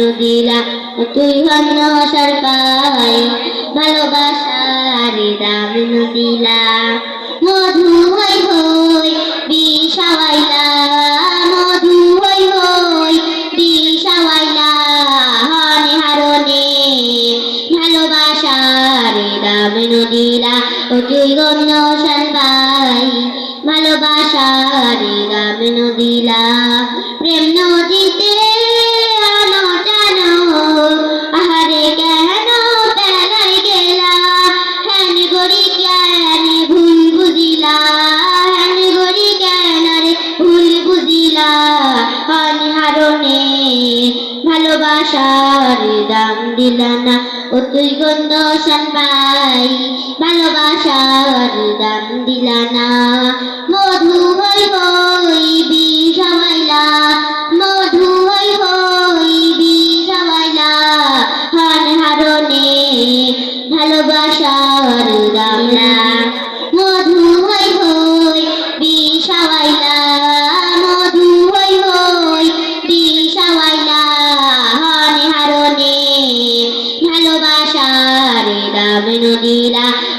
নদিলা তুই হন্য সরকাই ভালোবাসার দাম নদিলা মধু হই হই বিষাওয়াইলা, মধু হই হই বিষাওয়াইলা হনে হারনে ভালোবাসার দাম নদিলা ও তুই গণ্য সরকাই ভালোবাসার দাম নদিলা প্রেম ভালোবাসার দাম দিলা না। ও তুই গন্ধ শান পাই ভালোবাসার দাম দিলা না। মধু হই হই বিষাওয়াইলা মধু হই হই বিষাওয়াইলা হান হারনে ভালোবাসার দাম না।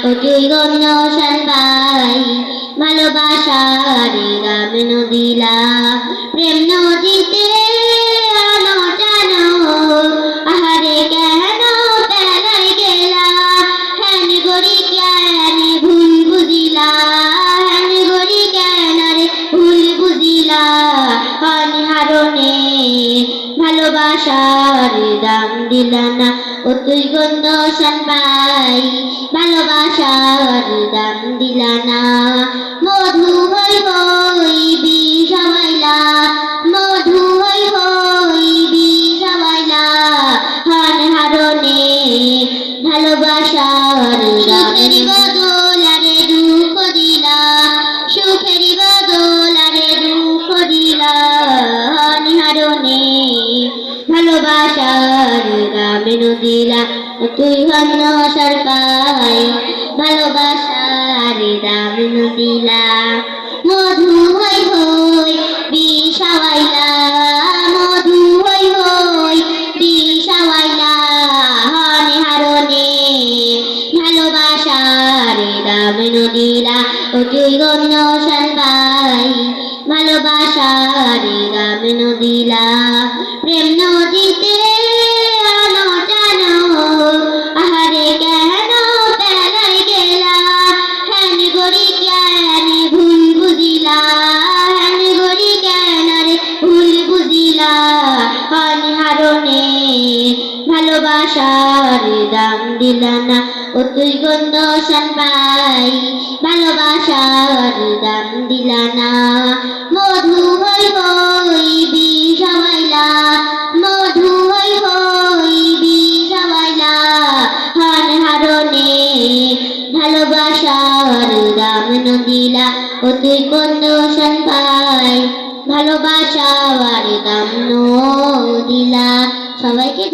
ও তুই গণ্য পাই ভালোবাসার দাম নদীলা প্রেম নদীতে কেন কেন ভুল বুঝিলা হেন গরি কেন ভুল বুঝিলা অনিহারণে ভালোবাসার দাম দিলা না ও তুই গন্ধ পাই ভালোবাসার দাম দিলা না নদিলা তুই হন্য সরকাই ভালোবাসার দাম নদিলা মধু হই হই বিষাওয়াইলা। মধু হই হই বিষাওয়াইলা। হনে হারনে ভালোবাসার দাম নদিলা ও তুই ভালোবাসার দাম নদিলা প্রেম নদীতে ভালোবাসার দাম দিলা না। ও তুই গন্ধ শান পাই ভালোবাসার দাম দিলা না। মধু হই হই বিষাওয়াইলা মধু হই হই বিষাওয়াইলা হান হারনে ভালোবাসার দাম নদিলা ও তুই গন্ধ শান পাই ভালোবাসার দাম দিলা। সবাইকে